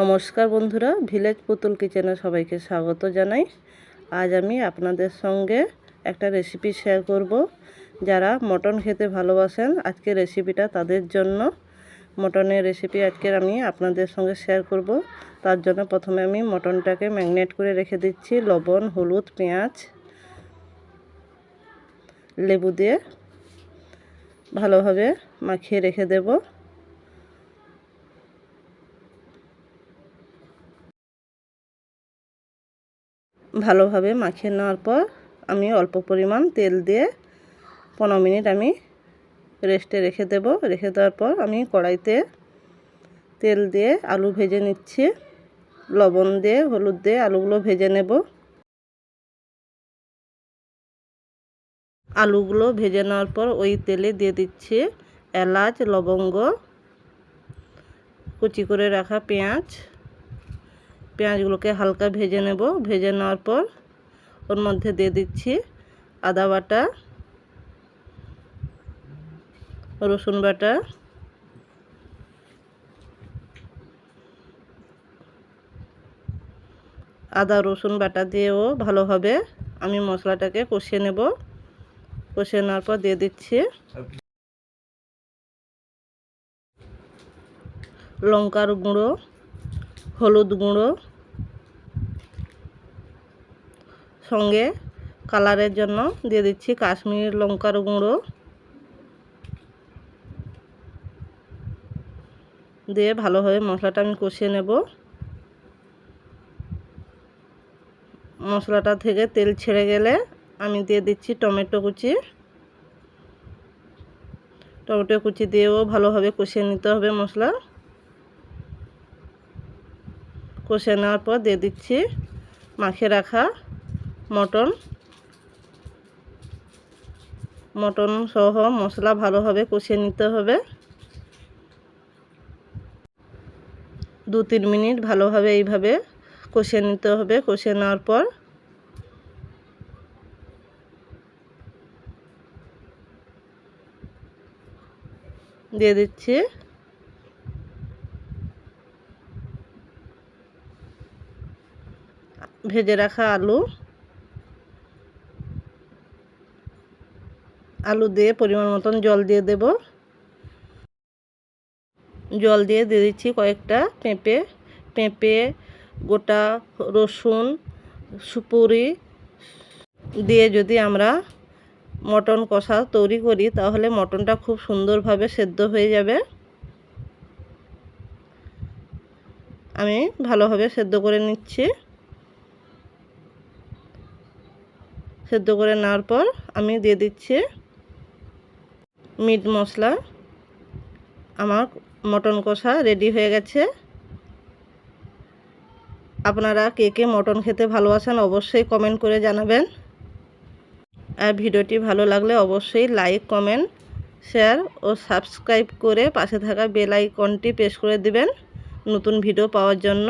নমস্কার বন্ধুরা, ভিলেজ পুতুল কিচেনে সবাইকে স্বাগত জানাই। আজ আমি আপনাদের সঙ্গে একটা রেসিপি শেয়ার করব। যারা মটন খেতে ভালোবাসেন, আজকে রেসিপিটা তাদের জন্য। মটনের রেসিপি আজকের আমি আপনাদের সঙ্গে শেয়ার করব। তার জন্য প্রথমে আমি মটনটাকে ম্যাগনেট করে রেখে দিচ্ছি, লবণ, হলুদ, পেঁয়াজ, লেবু দিয়ে। ভালোভাবে মাখিয়ে রেখে দেবো। ভালোভাবে মাখিয়ে নেওয়ার পর আমি অল্প পরিমাণ তেল দিয়ে পনেরো মিনিট আমি রেস্টে রেখে দেব। রেখে দেওয়ার পর আমি কড়াইতে তেল দিয়ে আলু ভেজে নিচ্ছি। লবণ দিয়ে, হলুদ দিয়ে আলুগুলো ভেজে নেব। আলুগুলো ভেজে নেওয়ার পর ওই তেলে দিয়ে দিচ্ছি এলাচ, লবঙ্গ, কুচি করে রাখা পেঁয়াজ পেঁয়াজগুলোকে হালকা ভেজে নেব। ভেজে নেওয়ার পর ওর মধ্যে দিয়ে দিচ্ছি আদা বাটা, রসুন বাটা, আদা, রসুন বাটা দিয়েও ভালোভাবে আমি মশলাটাকে কষিয়ে নেব। কষিয়ে নেওয়ার পর দিয়ে দিচ্ছি লঙ্কার গুঁড়ো হলুদ গুঁড়ো সঙ্গে কালারের জন্য দিয়ে দিচ্ছি কাশ্মীর লঙ্কার গুঁড়ো। দিয়ে ভালোভাবে মশলাটা আমি কষিয়ে নেব। মশলাটা থেকে তেল ছেড়ে গেলে আমি দিয়ে দিচ্ছি টমেটো কুচি। টমেটো কুচি দিয়েও ভালোভাবে কষিয়ে নিতে হবে মশলা। কষে নেওয়ার পর দিয়ে দিচ্ছি মাখে রাখা মটন। মটন সহ মশলা ভালোভাবে কষিয়ে নিতে হবে। দু তিন মিনিট ভালোভাবে এইভাবে কষিয়ে নিতে হবে। কষিয়ে নেওয়ার পর দিয়ে দিচ্ছি ভেজে রাখা আলু। আলু দিয়ে পরিমাণ মতন জল দিয়ে দেব। জল দিয়ে দিয়ে দিচ্ছি কয়েকটা পেঁপে। পেঁপে, গোটা রসুন, সুপুরি দিয়ে যদি আমরা মটন কষা তৈরি করি, তাহলে মটনটা খুব সুন্দরভাবে সেদ্ধ হয়ে যাবে। আমি ভালোভাবে সেদ্ধ করে নিচ্ছি। সেদ্ধ করে নেওয়ার পর আমি দিয়ে দিচ্ছি মিট মশলা। আমার মটন কষা রেডি হয়ে গেছে। আপনারা কে কে মটন খেতে ভালোবাসেন অবশ্যই কমেন্ট করে জানাবেন। আর ভিডিওটি ভালো লাগলে অবশ্যই লাইক কমেন্ট শেয়ার ও সাবস্ক্রাইব করে পাশে থাকা বেল আইকনটি প্রেস করে দিবেন। নতুন ভিডিও পাওয়ার জন্য।